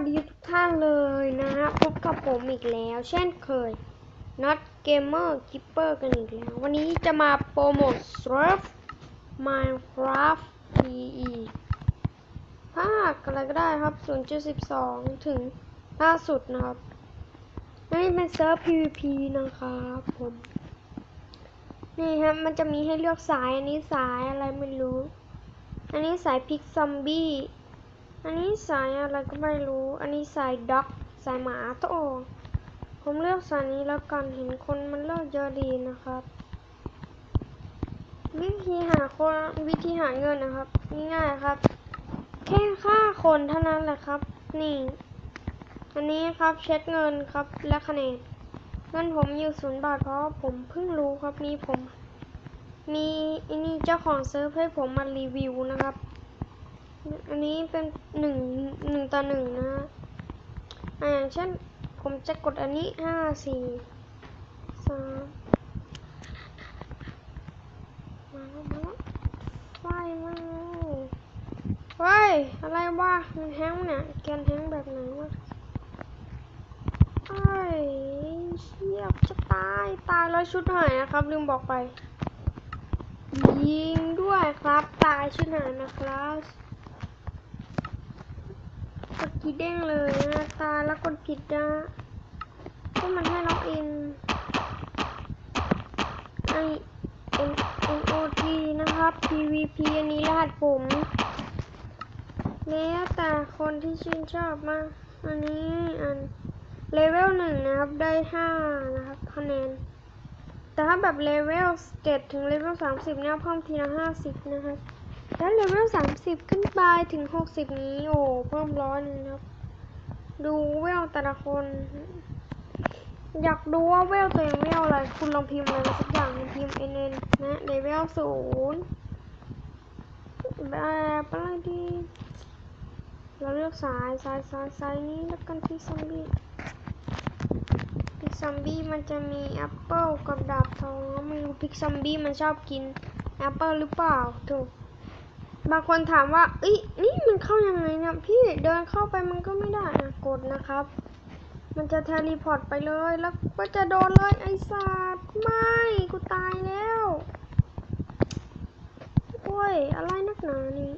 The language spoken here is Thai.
สดีทุกท่านเลยนะฮะพบกับผมอีกแล้ว เช่นเคย Not Gamer Keeper กันอีกแล้ว วันนี้จะมาโปรโมท Surf Minecraft PE ภาคอะไรก็ได้ครับ 0.12 ถึงล่าสุดนะครับนนี้เป็นเซิร์ฟ PVP นะครับผม นี่ครับมันจะมีให้เลือกสาย อันนี้สายอะไรไม่รู้ อันนี้สายพิกซอมบี้ อันนี้สายอะไรก็ไม่รู้ อันนี้สายด็อก สายหมาโตผมเลือกสายนี้แล้วกันเห็นคนมันเลือกเยอะดีนะครับ วิธีหาคนวิธีหาเงินนะครับ ง่ายๆครับ แค่ค่าคนเท่านั้นแหละครับ นี่ อันนี้ครับเช็คเงินครับและคะแนนเงินผมอยู่ศูนย์บาทเพราะผมเพิ่งรู้ครับมีผม มีอันนี้เจ้าของเซิร์ฟให้ผมมารีวิวนะครับ อันนี้เป็นหนึ่งหนึ่งต่อหนึ่งนะอ่าอย่างเช่นผมจะกดอันนี้ห้าสี่สามมาแล้วมาแล้วไฟมาแล้วเฮ้ยอะไรวะมันแฮงเนี่ยแกนแฮงแบบไหนวะเฮ้เชี่ยจะตายตายแล้วชุดหายนะครับ ลืมบอกไป ยิงด้วยครับ ตายชุดหายนะครับ กดกีเด้งเลยนะตาแล้วกดผิดนะก็มันให้ล็อกอินไอ N N O T นะครับ PVP อันนี้รหัสผมแล้วแต่คนที่ชื่นชอบมากอันนี้อันเลเวลหนึ่งนะครับ ได้ห้านะครับคะแนน แต่ถ้าแบบเลเวล7ถึงเลเวล30เนี่ยเพิ่มทีละ50นะครับ ถ้าเลเวล30ขึ้นไปถึง60นี้โอ้เพิ่มร้อยหนึงนะครับ ดูเวลแต่ละคน อยากดูว่าเวลตัวเองเวลอะไร คุณลองพิมพ์อะไรสักอย่างพิมพ์ NN นะเลเวลศูนย์แบบอะไรดีเราเลือกสายสายสายสายนี้แล้วกันที่ซอมบี้พิกซอมบี้มันจะมีแอปเปิลกับดาบทองไม่รู้พิกซอมบี้มันชอบกินแอปเปิลหรือเปล่าถูก บางคนถามว่าเอ้ยนี่มันเข้ายังไงเนี่ยพี่เดินเข้าไปมันก็ไม่ได้นะกดนะครับ มันจะเทเลพอร์ตไปเลยแล้วก็จะโดนเลยไอ้สัตว์ไม่กูตายแล้วโอ้ยอะไรนักหนานี่